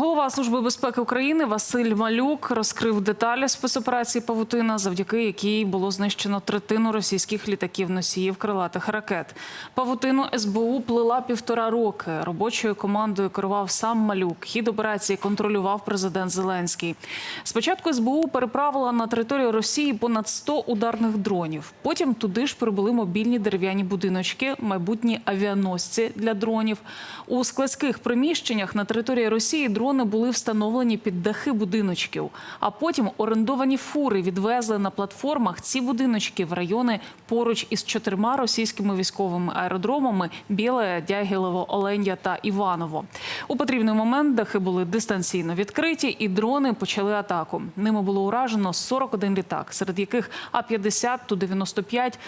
Голова служби безпеки України Василь Малюк розкрив деталі спецоперації Павутина, завдяки якій було знищено третину російських літаків носіїв крилатих ракет. Павутину СБУ плела півтора роки. Робочою командою керував сам Малюк. Хід операції контролював президент Зеленський. Спочатку СБУ переправила на територію Росії понад 100 ударних дронів. Потім туди ж прибули мобільні дерев'яні будиночки, майбутні авіаносці для дронів. У складських приміщеннях на території Росії дрони були встановлені під дахи будиночків. А потім орендовані фури відвезли на платформах ці будиночки в райони поруч із чотирма російськими військовими аеродромами Біле, Дягілево, Оленя та Іваново. У потрібний момент дахи були дистанційно відкриті, і дрони почали атаку. Ними було уражено 41 літак, серед яких А-50, Ту-95,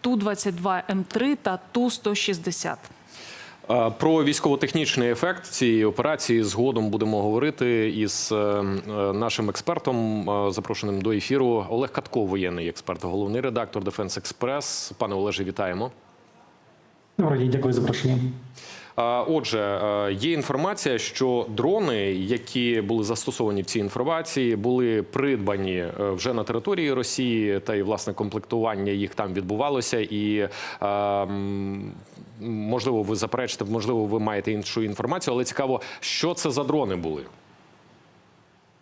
Ту-22 М3 та Ту-160. Про військово-технічний ефект цієї операції згодом будемо говорити із е, е, нашим експертом, е, запрошеним до ефіру. Олег Катко, воєнний експерт, головний редактор Дефенс Експрес. Пане Олеже, вітаємо. Добрый день, дякую за запрошення. Отже, є інформація, що дрони, які були застосовані в цій інформації, були придбані вже на території Росії, та й власне комплектування їх там відбувалося. І е, м, можливо, ви заперечите, можливо, ви маєте іншу інформацію, але цікаво, що це за дрони були.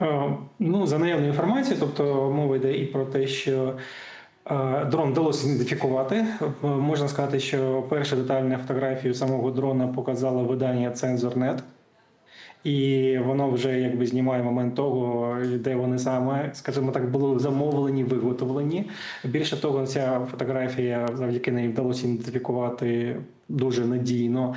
Е, Ну, за наявною інформацією, тобто мова йде і про те, що е, дрон вдалося ідентифікувати. Е, Можна сказати, що перша детальна фотографію самого дрона показала видання Цензорнет. І воно вже якби знімає момент того, де вони саме, скажімо так, були замовлені, виготовлені. Більше того, ця фотографія завдяки неї вдалося ідентифікувати дуже надійно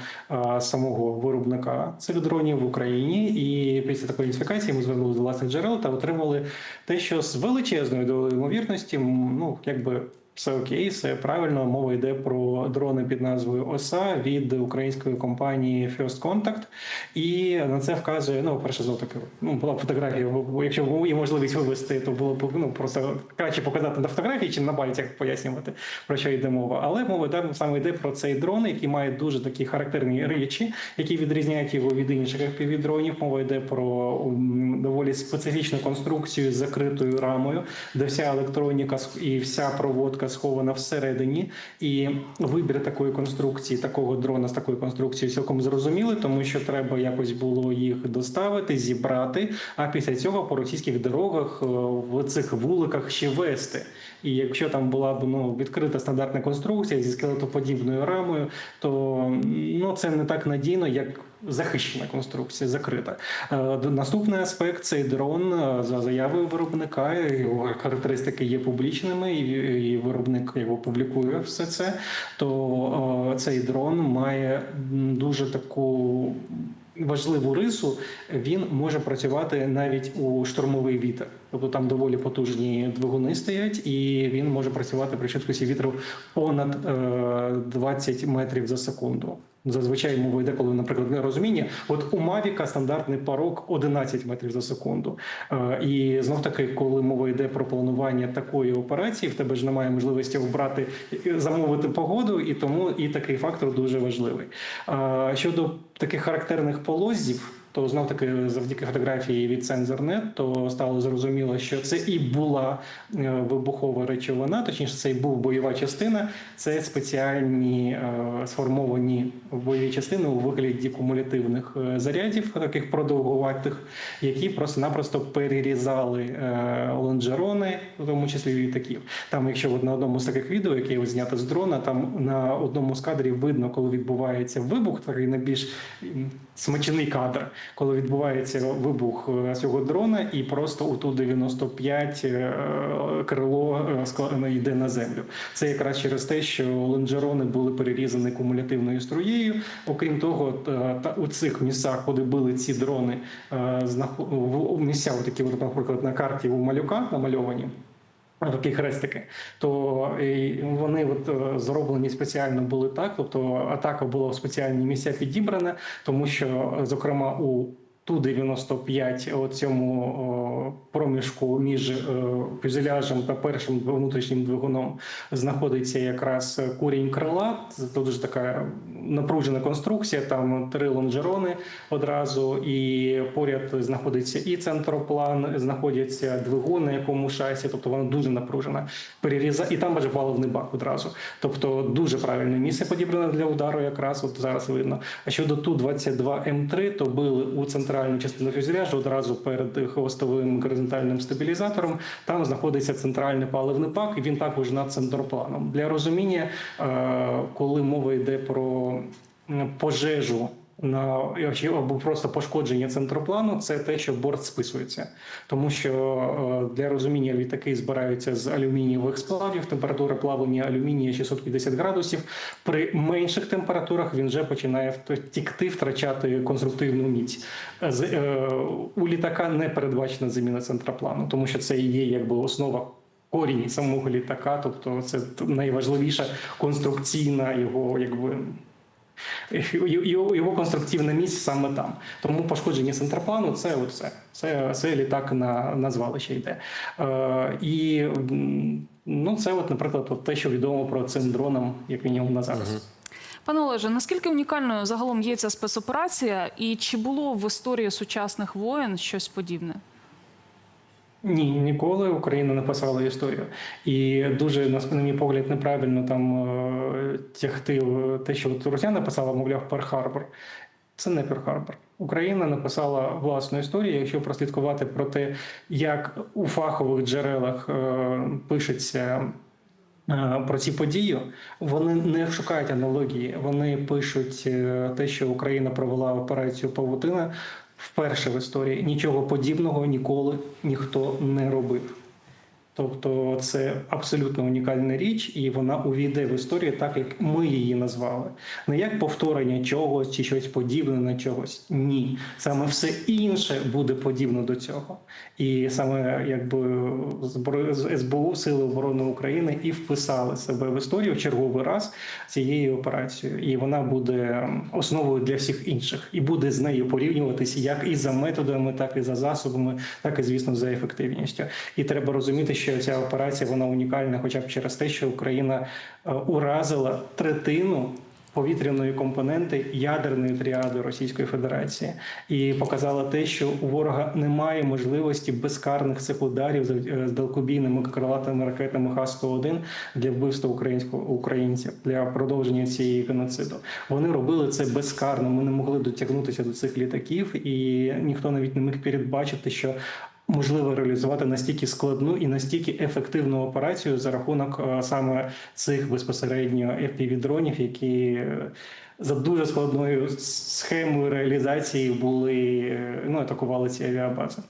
самого виробника цих дронів в Україні. І після такої ідентифікації ми звернулися до власних джерел та отримали те, що з величезною долею ймовірності, ну якби. Все окей, все правильно. Мова йде про дрони під назвою ОСА від української компанії First Contact. І на це вказує. Ну, перше таки, ну була фотографія. Якщо є можливість вивести, то було б ну просто краще показати на фотографії, чим на пальцях пояснювати про що йде мова. Але мова йде саме йде про цей дрон, який має дуже такі характерні речі, які відрізняють його від інших FPV-дронів. Мова йде про доволі специфічну конструкцію з закритою рамою, де вся електроніка і вся проводка схована всередині. І вибір такої конструкції, такого дрона з такою конструкцією цілком зрозумілий, тому що треба якось було їх доставити, зібрати. А після цього по російських дорогах е, в цих вуликах ще вести. І якщо там була б ну відкрита стандартна конструкція зі скелетоподібною рамою, то ну це не так надійно, як захищена конструкція, закрита. Е, Наступний аспект цей дрон е, за заявою виробника. Його характеристики є публічними, і, виробник його публікує все це. То е, цей дрон має дуже таку. Важливу рису він може працювати навіть у штормовий вітер, тобто там доволі потужні двигуни стоять, і він може працювати при швидкості вітру понад е, 20 метрів за секунду. Зазвичай мова йде, коли, наприклад, не розуміння. От у Мавіка стандартний порог 11 метрів за секунду. Е, І знов таки, коли мова йде про планування такої операції, в тебе ж немає можливості обрати замовити погоду, і тому і такий фактор дуже важливий. Е, Щодо таких характерних полоздів. То знов таки завдяки фотографії від Sensor.net, то стало зрозуміло, що це і була е, вибухова речовина, точніше, це і був бойова частина. Це спеціальні е, сформовані бойові частини у вигляді кумулятивних е, зарядів, таких продовгуватих, які просто-напросто перерізали лонжерони, в тому числі літаків. Там, якщо на одному з таких відео, яке от знято з дрона, там на одному з кадрів видно, коли відбувається вибух, такий найбільш смачний кадр, коли відбувається вибух е, цього дрона, і просто у ту 95 е, крило е, йде на землю. Це якраз через те, що лонжерони були перерізані кумулятивною струєю. Окрім того, та- у цих місцях, куди били ці дрони, місця, такі, от, наприклад, на карті у малюка намальовані. Такі хрестики, то вони от е, зроблені спеціально були так. Тобто атака була в спеціальні місця підібрана, тому що, е, зокрема, у Ту-95 у цьому проміжку між е, фюзеляжем та першим внутрішнім двигуном знаходиться якраз курінь крила. Це дуже така напружена конструкція. Там три лонжерони одразу, і поряд знаходиться і центроплан, знаходяться двигун, на якому шасі, тобто вона дуже напружена. Переріза, і там баже паливний бак одразу. Тобто дуже правильне місце подібране для удару, якраз от зараз видно. А щодо Ту-22 М3, то били у центральну частину фюзеляжу одразу перед хвостовим горизонтальним стабілізатором. Там знаходиться центральний паливний бак, і він також над центропланом. Для розуміння, е, коли мова йде про пожежу. Або просто пошкодження центроплану це те, що борт списується, тому що е, для розуміння літаки збираються з алюмінієвих сплавів. Температура плавлення алюмінія 650 градусів. При менших температурах він вже починає тікти, втрачати конструктивну міць. Е, у літака не передбачена заміна центроплану, тому що це є якби основа. Корінь самого літака, тобто це найважливіша конструкційна його якби його, конструктивне місце саме там. Тому пошкодження центроплану це оце. Це, це літак на, на звалище йде. Е, і ну, це, от, наприклад, от те, що відомо про цим дроном, як мінімум на зараз. Пане Олеже, наскільки унікальною загалом є ця спецоперація, і чи було в історії сучасних воєн щось подібне? Ні, ніколи Україна не писала історію. І дуже, на мій погляд, неправильно там е, тягти те, що от Росія написала, мовляв, Перл-Харбор. Це не Перл-Харбор. Україна написала власну історію. Якщо прослідкувати про те, як у фахових джерелах е, пишеться е, про ці події, вони не шукають аналогії. Вони пишуть те, що Україна провела операцію Павутина вперше в історії. Нічого подібного ніколи ніхто не робив. Тобто це абсолютно унікальна річ, і вона увійде в історію так, як ми її назвали. Не як повторення чогось чи щось подібне на чогось. Ні, саме все інше буде подібно до цього. І саме якби СБУ Сили оборони України і вписали себе в історію в черговий раз цією операцією, і вона буде основою для всіх інших, і буде з нею порівнюватися як і за методами, так і за засобами, так і звісно за ефективністю. І треба розуміти, що ця операція вона унікальна, хоча б через те, що Україна е, уразила третину. Повітряної компоненти ядерної тріади Російської Федерації і показала те, що у ворога немає можливості безкарних цих ударів з е, далекобійними крилатими ракетами Х-101 для вбивства українського українців для продовження цієї геноциду. Вони робили це безкарно. Ми не могли дотягнутися до цих літаків, і ніхто навіть не міг передбачити, що можливо реалізувати настільки складну і настільки ефективну операцію за рахунок е, саме цих безпосередньо FPV-дронів, які е, за дуже складною схемою реалізації були е, ну атакували ці авіабази.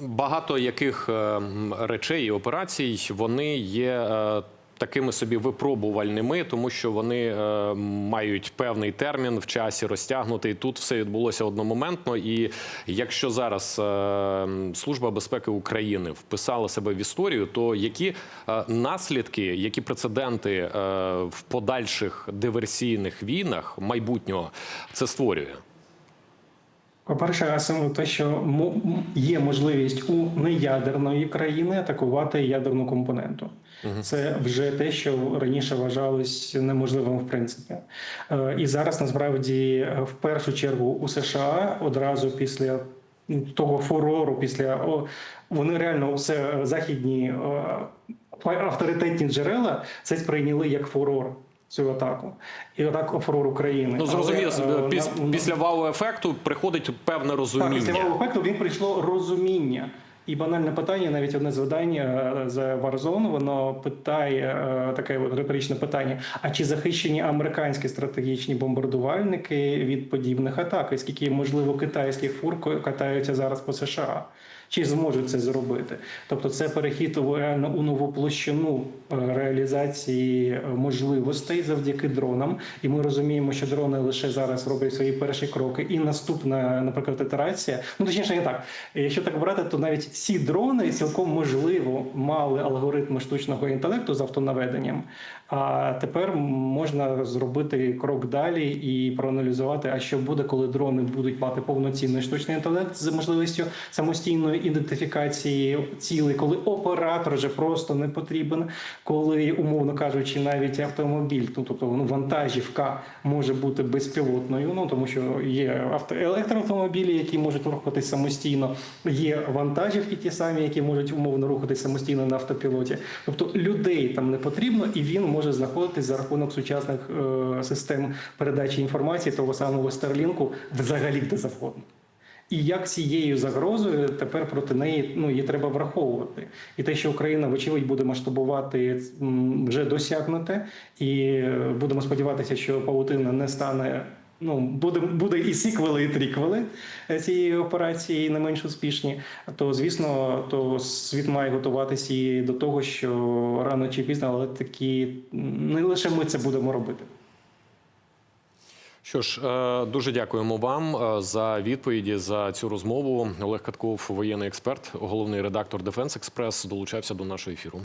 Багато яких е, речей і операцій вони є. Такими собі випробувальними, тому що вони е, мають певний термін в часі розтягнутий. Тут все відбулося одномоментно. І якщо зараз е, Служба безпеки України вписала себе в історію, то які е, наслідки, які прецеденти е, в подальших диверсійних війнах майбутнього це створює? По-перше, саме те, що є можливість у неядерної країни атакувати ядерну компоненту. Це вже те, що раніше вважалось неможливим в принципі. Е, І зараз насправді е, в першу чергу у США одразу після того фурору, після вони реально усе е, західні авторитетні джерела це сприйняли як фурор. Цю атаку і атаку фурор України. Ну зрозуміло, Але, е, піс- на- після вау-ефекту приходить певне так, розуміння. після вау ефекту він прийшло розуміння. І банальне питання, навіть одне з видань е, з Warzone, воно питає е, таке риторичне питання: а чи захищені американські стратегічні бомбардувальники від подібних атак? І скільки можливо китайських фур катаються зараз по США? Чи зможуть це зробити? Тобто, це перехід реально у нову площину е, реалізації е, можливостей завдяки дронам. І ми розуміємо, що дрони лише зараз роблять свої перші кроки. І наступна, наприклад, ітерація. Ну точніше, не так. Якщо так брати, то навіть ці дрони цілком можливо мали алгоритми штучного інтелекту з автонаведенням. А тепер можна зробити крок далі і проаналізувати, а що буде, коли дрони будуть мати повноцінний штучний інтелект з можливістю самостійної ідентифікації цілей, коли оператор вже просто не потрібен, коли, умовно кажучи, навіть автомобіль, ну тобто ну, вантажівка може бути безпілотною, ну тому що є авто електроавтомобілі, які можуть рухатись самостійно, є вантажівки, ті самі, які можуть умовно рухатись самостійно на автопілоті. Тобто людей там не потрібно, і він може знаходитись за рахунок сучасних е, систем передачі інформації того самого Старлінку взагалі де завгодно. І як цією загрозою тепер проти неї ну її треба враховувати, і те, що Україна вочевидь буде масштабувати, вже досягнуте, і е, будемо сподіватися, що паутина не стане. Ну, буде, буде і сіквели, і тріквели е, цієї операції не менш успішні. То звісно, то світ має готуватися і до того, що рано чи пізно, але такі не лише ми це будемо робити. Що ж, е, дуже дякуємо вам е, за відповіді за цю розмову. Олег Катков, воєнний експерт, головний редактор Дефенс Експрес, долучався до нашого ефіру.